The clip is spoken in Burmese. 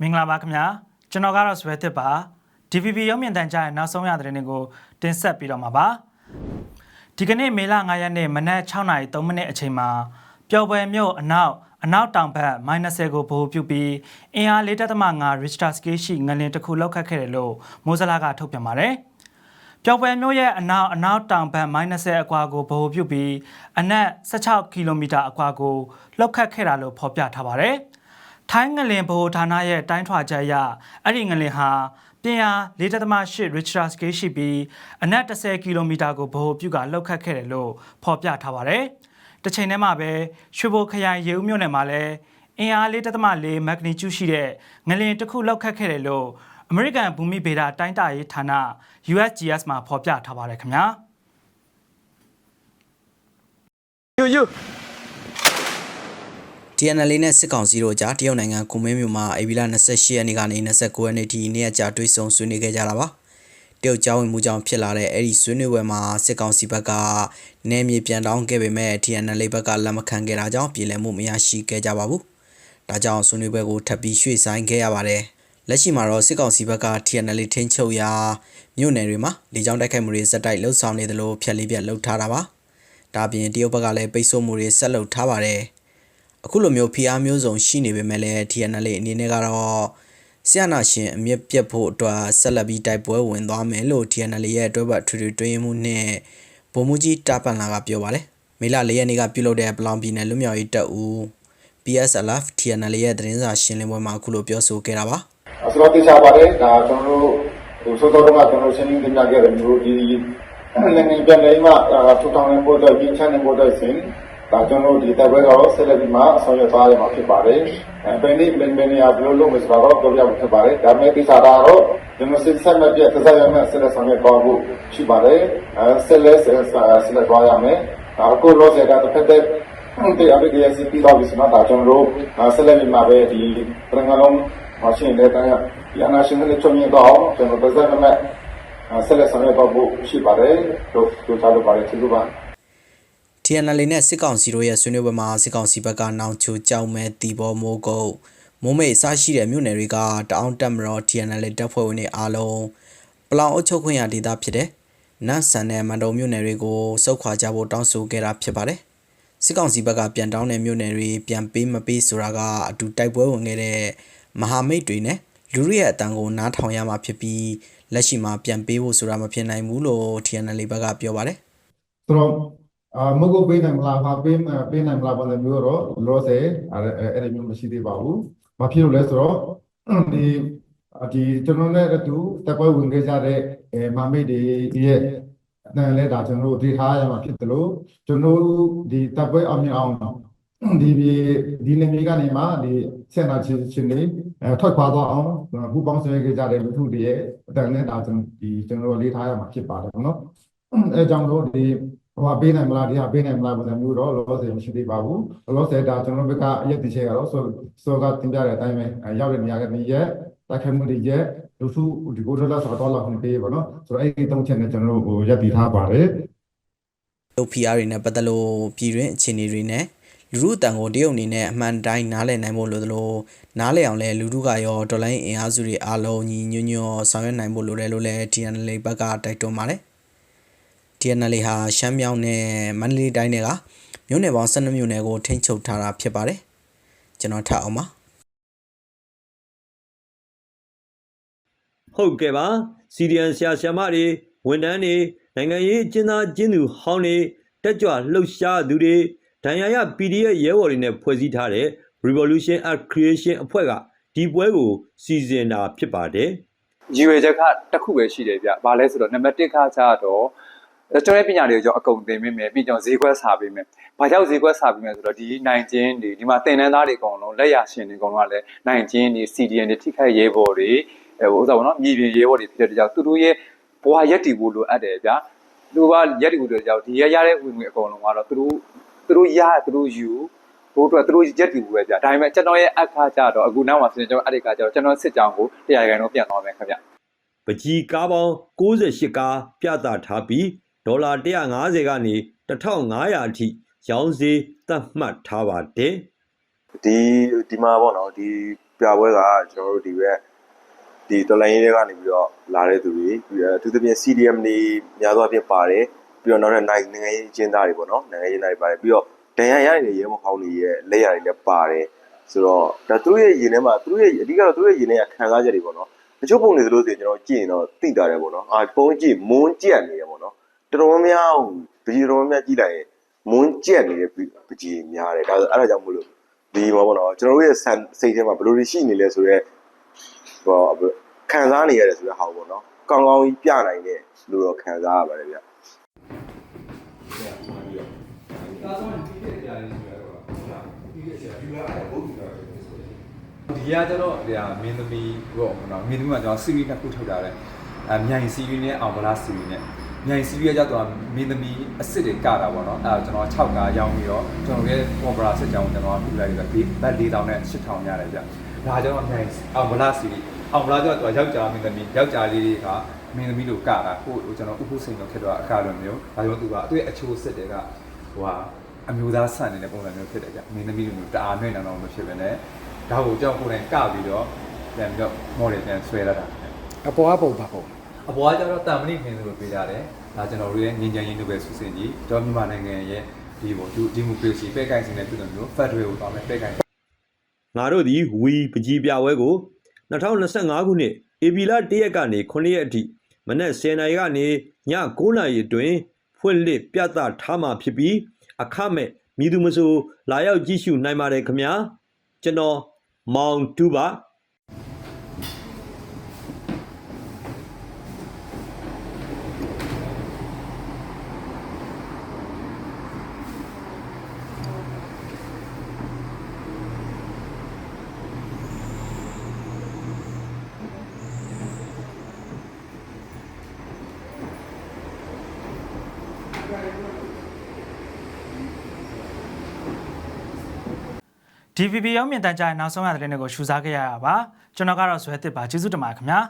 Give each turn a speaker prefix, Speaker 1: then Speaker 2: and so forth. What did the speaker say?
Speaker 1: မင်္ဂလာပါခင်ဗျာကျွန်တော်ကတော့ဆွဲသစ်ပါ DVB ရုပ်မြင်သံကြားရဲ့နောက်ဆုံးရသတင်းတွေကိုတင်ဆက်ပြီးတော့မှာပါဒီကနေ့မေလ9ရက်နေ့မနက်6:03မိနစ်အချိန်မှာပျော်ပွဲမြို့အနောက်အနောက်တောင်ဘက် -30 ကိုဗဟိုပြုပြီးအင်အား4.5 Richter scale ရှိငလင်တစ်ခုလောက်ခတ်ခဲ့တယ်လို့မိုးစလာကထုတ်ပြန်ပါတယ် ပျော်ပွဲမြို့ရဲ့အနောက်အနောက်တောင်ဘက် -30 အကွာကိုဗဟိုပြုပြီးအနက်16ကီလိုမီတာအကွာကိုလောက်ခတ်ခဲ့တာလို့ဖော်ပြထားပါတယ်။ထိုင်းငလင်ဗဟိုဌာနရဲ့တိုင်းထွာချက်အရအဲ့ဒီငလင်ဟာပြင်းအား4.8 Richter scale ရှိပြီးအနက်10ကီလိုမီတာကိုဗဟိုပြုကလောက်ခတ်ခဲ့တယ်လို့ဖော်ပြထားပါတယ်။တစ်ချိန်တည်းမှာပဲရွှေဘိုခရိုင်ရေဦးမြို့နယ်မှာလည်းအင်အား4.4မက်ဂနီကျူရှိတဲ့ငလင်တစ်ခုလောက်ခတ်ခဲ့တယ်လို့ အမေရိကန်ဘူမိဗေဒတိုင်းတာရေးဌာန USGS မှာဖော်ပြထားပါတယ်ခင်ဗျာ။
Speaker 2: you you
Speaker 3: TNL နဲ့စစ်ကောင်စီတို့ကြားတရုတ်နိုင်ငံကွန်မင်းမြို့မှာအေဗီလာ28ရက်နေ့ကနေ29ရက်နေ့ထိနေ့ရက်ကြာတွေ့ဆုံဆွေးနွေးခဲ့ကြတာပါတရုတ်ကြောင်းဝင်မှုကြောင့်ဖြစ်လာတဲ့အဲ့ဒီဆွေးနွေးပွဲမှာစစ်ကောင်စီဘက်ကနေမြေပြန်တောင်းခဲ့ပေမဲ့ TNL ဘက်ကလက်မခံခဲ့တာကြောင့်ပြည်လည်မှုမရရှိခဲ့ကြပါဘူးဒါကြောင့်ဆွေးနွေးပွဲကိုထပ်ပြီးရွှေ့ဆိုင်းခဲ့ရပါတယ် လက်ရှိမှာတော့စစ်ကောင်စီဘက်က TNL ထင်းချုပ်ရာမြို့နယ်တွေမှာလေကြောင်းတိုက်ခိုက်မှုတွေစက်တိုက်လှုပ်ဆောင်နေသလိုဖြက်လေးပြက်လှုပ်ထားတာပါဒါပြင်တရုတ်ဘက်ကလည်းပိတ်ဆို့မှုတွေဆက်လုပ်ထားပါတယ်အခုလိုမျိုးဖိအားမျိုးစုံရှိနေပေမဲ့လည်း TNL အနေနဲ့ကတော့ဆရာနာရှင်အမြင့်ပြတ်ဖို့အတွက်ဆက်လက်ပြီးတိုက်ပွဲဝင်သွားမယ်လို့ TNL ရဲ့အတွဲဘက်ထွေထွေတွင်းမှုနဲ့ဗိုလ်မှူးကြီးတာပန်လာကပြောပါတယ်မေလ၄ရက်နေ့ကပြုလုပ်တဲ့ပလောင်ပြည်နယ်လူမျိုးရေးတပ်ဦး PSLF TNL ရဲ့သတင်းစာရှင်းလင်းပွဲမှာအခုလိုပြောဆိုခဲ့တာပါ
Speaker 4: ဆိုတော့သိချပါတယ်ဒါကျွန်တော်တို့ဟိုစောစောတုန်းကကျွန်တော်ရှင်းလင်းတင်ပြခဲ့တယ်မျိုးဒီနိုင်ငံပြန်နေမှာထူထောင်နေဖို့အတွက်ပြင်ချနေဖို့အတွက်စဉ်ဒါကျွန်တော်တို့ဒီတပ်ပွဲတော့ဆက်လက်ပြီးမှဆောင်ရွက်သွားရမှာဖြစ်ပါတယ်အဲဘယ်နည်းဘယ်ဘယ်နေရာဘယ်လိုလုပ်မစတော့တော့ပြောပြမှာဖြစ်ပါတယ်ဒါမဲ့သိချတာတော့ကျွန်တော်စစ်ဆက်မဲ့ပြသက်သက်ရမဲ့ဆက်လက်ဆောင်ရွက်သွားဖို့ရှိပါတယ်အဲဆက်လက်ဆက်လက်သွားရမယ်ဒါကိုလို့ဆရာကတစ်ဖက်သက်ဒီအပိဒီယစီပြီးတော့ပြီးစမှာဒါကျွန်တော်တို့ဆက်လက်ပြီးမှပဲဒီပရငလုံး machine တဲ့တိုင်းဒီအနာရှင်တွေချုံရင်တော့ကျွန်တော်ပတ်သက်မဲ့ဆက်လက်ဆောင်ရွက်တော့ဖို့ရှိပါတယ်တို့တို့ချလို့ပါတယ်သူတို့ပါ
Speaker 3: TNL နဲ့စစ်ကောင်စီတို့ရဲ့ဆွေးနွေးပွဲမှာစစ်ကောင်စီဘက်ကနောင်ချိုကြောက်မဲတီဘောမိုးကုတ်မိုးမိတ်အစရှိတဲ့မြို့နယ်တွေကတအောင်းတက်မတော် TNL တပ်ဖွဲ့ဝင်တွေအားလုံးပလောင်အုပ်ချုပ်ခွင့်ရဒေသဖြစ်တဲ့နတ်ဆန်နဲ့မန်တုံမြို့နယ်တွေကိုစုခွာကြဖို့တောင်းဆိုခဲ့တာဖြစ်ပါတယ်စစ်ကောင်စီဘက်ကပြန်တောင်းတဲ့မြို့နယ်တွေပြန်ပေးမပေးဆိုတာကအတူတိုက်ပွဲဝင်ခဲ့တဲ့ မဟာမိတ်တွေနဲ့လူတွေရဲ့အတန်ကိုနားထောင်ရမှာဖြစ်ပြီးလက်ရှိမှာပြန်ပေးဖို့ဆိုတာမဖြစ်နိုင်ဘူးလို့ TNL ဘက်ကပြောပါတယ်
Speaker 5: ဆိုတော့အာမဟုတ်ပေးနိုင်မလားဘာပေးမပေးနိုင်မလားဘာလဲမျိုးတော့လောဆယ်အဲ့အဲ့ဒီမျိုးမရှိသေးပါဘူး။ဘာဖြစ်လို့လဲဆိုတော့ဒီဒီကျွန်တော်နဲ့အတူတပ်ပွဲဝင်ခဲ့ကြတဲ့အဲမမိတ်တွေရဲ့အဲလဲဒါကျွန်တော်တို့ဒီထားရမှာဖြစ်တယ်လို့ကျွန်တော်တို့ဒီတပ်ပွဲအောင်မြင်အောင် ဒီဒီဒီနေမြေကနေမှဒီဆက်နာချင်းချင်းတွေအဲထွက်ခွာသွားအောင်ဘူပေါင်းဆွေးခဲ့ကြတဲ့လူထုတွေရဲ့အတန်နဲ့ဒါကျွန်တော်ဒီကျွန်တော်တို့လေးထားရမှာဖြစ်ပါတယ်နော်အဲကြောင့်လို့ဒီဟိုဟာပေးနိုင်မလားဒီဟာပေးနိုင်မလားပုံစံမျိုးတော့လောဆယ်မရှိသေးပါဘူးလောဆယ်ဒါကျွန်တော်တို့ဘက်ကအရက်တချေကတော့ဆိုဆိုကတင်ပြတဲ့အတိုင်းပဲရောက်တဲ့နေရာကနေရက်တိုက်ခိုက်မှုတွေရက်လူစုဒီကိုတော့ဆိုတော့လောက်ခွင့်ပေးပါတော့ဆိုတော့အဲ့ဒီသုံးချက်နဲ့ကျွန်တော်တို့ဟိုရက်တည်ထားပါတယ်
Speaker 3: တို့ PR တွေနဲ့ပတ်သက်လို့ပြည်တွင်းအခြေအနေတွေနဲ့ လူမှုတန်ကိုတရုတ်အနေနဲ့အမှန်တိုင်းနားလည်နိုင်ဖို့လိုသလိုနားလည်အောင်လဲလူမှုကရောဒေါ်လာအင်အားစုတွေအားလုံးညီညွတ်ညွတ်ဆောင်ရွက်နိုင်ဖို့လိုတယ်လို့လည်း TNL ဘက်ကတိုက်တွန်းပါတယ် TNL ဟာရှမ်းမြောက်နဲ့မန္တလေးတိုင်းတွေကမြို့နယ်ပေါင်း12မြို့နယ်ကိုထိန်းချုပ်ထားတာဖြစ်ပါတယ်ကျွန်တော်ထပ်အောင်ပါ
Speaker 2: ဟုတ်ကဲ့ပါစီဒီအန်ဆရာဆရာမတွေဝန်ထမ်းတွေနိုင်ငံရေးအကျဉ်းသားအကျဉ်းသူဟောင်းတွေတက်ကြွလှုပ်ရှားသူတွေ ဒဏ်ရာရ PDF ရဲဘော်တွေနဲ့ဖွဲ့စည်းထားတဲ့ Revolution Art Creation အဖွဲ့ကဒီပွဲကိုစီစဉ်တာဖြစ်ပါတယ်
Speaker 6: ရည်ရွယ်ချက်ကတစ်ခုပဲရှိတယ်ဗျ။ဘာလဲဆိုတော့နံပါတ်1ခါကျတော့ကျွန်တော်ရဲ့ပညာတွေကိုကျွန်တော်အကုန်သင်ပေးမယ်ပြီးကျွန်တော်ဈေးကွက်စာပေးမယ်။ဘာကြောင့်ဈေးကွက်စာပေးမယ်ဆိုတော့ဒီနိုင်ကျင်းတွေဒီမှာသင်တန်းသားတွေအကုန်လုံးလက်ရရှင်တွေအကုန်လုံးကလည်းနိုင်ကျင်းတွေ CDN တွေထိခိုက်ရဲဘော်တွေအဲဥစ္စာပေါ့နော်မြေပြင်ရဲဘော်တွေဖြစ်တဲ့ကြောင့်သူတို့ရဲ့ဘဝရက်တည်ဖို့လိုအပ်တယ်ဗျာ။သူကရက်တည်ဖို့လိုကြောင့်ဒီရရတဲ့ဝင်ငွေအကုန်လုံးကတော့သူတို့ သူတို့ရသူတို့ယူဘိုးတို့သူတို့ရက်တည်ဖို့ပဲဗျာ။ဒါပေမဲ့ကျွန်တော်ရဲ့အခါကျတော့အခုနောက်မှာဆိုရင်ကျွန်တော်အဲ့ဒီကကျတော့ကျွန်တော်စစ်ကြောင်ကိုတရားခိုင်တော့ပြန်သွားမယ်ခင်ဗျ။
Speaker 2: ပကြီးကားပေါင်း68ကားပြသထားပြီးဒေါ်လာ150ကနေ1500အထိရောင်းဈေးသတ်မှတ်ထားပါတယ်
Speaker 7: ဒီဒီမှာပေါ့နော်ဒီပြပွဲကကျွန်တော်တို့ဒီဘက်ဒီတော်လိုင်းရေးတွေကနေပြီးတော့လာတဲ့သူတွေပြီးတော့အထူးသဖြင့် CDM တွေများသောအားဖြင့်ပါတယ် ပြီးတော့နောက်ထပ်နိုင်နိုင်ငံရေးအကျဉ်းသားတွေပေါ့နော်နိုင်ငံရေးသားတွေပါတယ်ပြီးတော့ဒဏ်ရာရနေတဲ့ရဲဘော်ဟောင်းတွေရဲ့လက်ရတွေလည်းပါတယ်ဆိုတော့ဒါသူတို့ရဲ့ရင်ထဲမှာသူတို့ရဲ့အဓိကတော့သူတို့ရဲ့ရင်ထဲကခံစားချက်တွေပေါ့နော်တချို့ပုံတွေဆိုလို့ဆိုရင်ကျွန်တော်ကြည့်ရင်တော့သိတာတယ်ပေါ့နော်အာပုံကြည့်မွန်းကြက်နေတယ်ပေါ့နော်တော်တော်များများပကြီးတော်များများကြည့်လိုက်ရင်မွန်းကြက်နေတဲ့ပကြီးများတယ်ဒါဆိုအဲ့ဒါကြောင့်မို့လို့ဒီမှာပေါ့နော်ကျွန်တော်တို့ရဲ့ဆန်စိတ်ထဲမှာဘယ်လိုတွေရှိနေလဲဆိုတော့ဟောခံစားနေရတယ်ဆိုတဲ့ဟာပေါ့နော်ကောင်းကောင်းကြီးပြနိုင်တဲ့လူတော့ခံစားရပါတယ်ဗျ
Speaker 6: ဒီကကျတော့ဒီကမင်းသမီးပေါ့နော်မင်းသမီးကကျွန်တော် series တစ်ခုထုတ်တာလေအမြိုင် series နဲ့အောင်ဗလား series နဲ့မြိုင် series ကကျတော့မင်းသမီးအစ်စ်တွေကတာပေါ့နော်အဲဒါကျွန်တော်6ကားရောင်းပြီးတော့ကျွန်တော်ရဲ့ opera စစ်ကြောင်းကျွန်တော်ကပြလိုက်ပြီးဘတ်4000နဲ့8000ရတယ်ဗျဒါကျတော့မြိုင်အောင်ဗလား series အောင်ဗလားကျတော့ယောက်ျားမင်းသမီးယောက်ျားလေးတွေက မင်းသမီးလို့ကတာကိုကျွန်တော်ဥပုစိန်တော့ဖြစ်တော့အကာလိုမျိုးဒါကြောင့်သူကအတွေ့အချိုးစစ်တွေကဟိုဟာအမျိုးသားဆန်နေတဲ့ပုံစံမျိုးဖြစ်တယ်ကြမင်းသမီးလိုမျိုးတအားနှွေးနေတော့မဖြစ်ပဲနဲ့ဒါကိုကြောက်ကိုယ်တိုင်ကပြီးတော့ပြန်ပြီးတော့ model ပြန်ဆွဲရတာ
Speaker 8: အပေါ်ကပုံပါပုံ
Speaker 6: အပေါ်ကကျတော့တာမဏိခင်းလို့ပြောကြတယ်ဒါကျွန်တော်တို့ရဲ့ငញ្ញရင်နိုဘယ်ဆုစင်ကြီးကျွန်တော်မြန်မာနိုင်ငံရဲ့ဒီပေါ့ဒီမိုကရေစီပဲ့ကိုင်စင်တဲ့ပြည်သူမျိုး Federal ကိုတောင်းတဲ့ပဲ့ကိုင်
Speaker 2: ငါတို့သည်ဝီပကြီးပြပွဲကို2025ခုနှစ် ဧပြီလ1ရက်ကနေ9ရက်အထိမနက်10:00နာရီကနေည9:00နာရီအတွင်းဖွင့်လှစ်ပြသထားမှာဖြစ်ပြီးအခမဲ့မြည်သူမဆိုလာရောက်ကြည့်ရှုနိုင်ပါတယ်ခင်ဗျာကျွန်တော်မောင်တူပါ
Speaker 1: DVB ရုပ်မြင်သံကြားရဲ့နောက်ဆုံးရသတင်းတွေကိုရှုစားခဲ့ရတာပါကျွန်တော်ကတော့ဇွဲသစ်ပါကျေးဇူးတင်ပါတယ်ခင်ဗျာ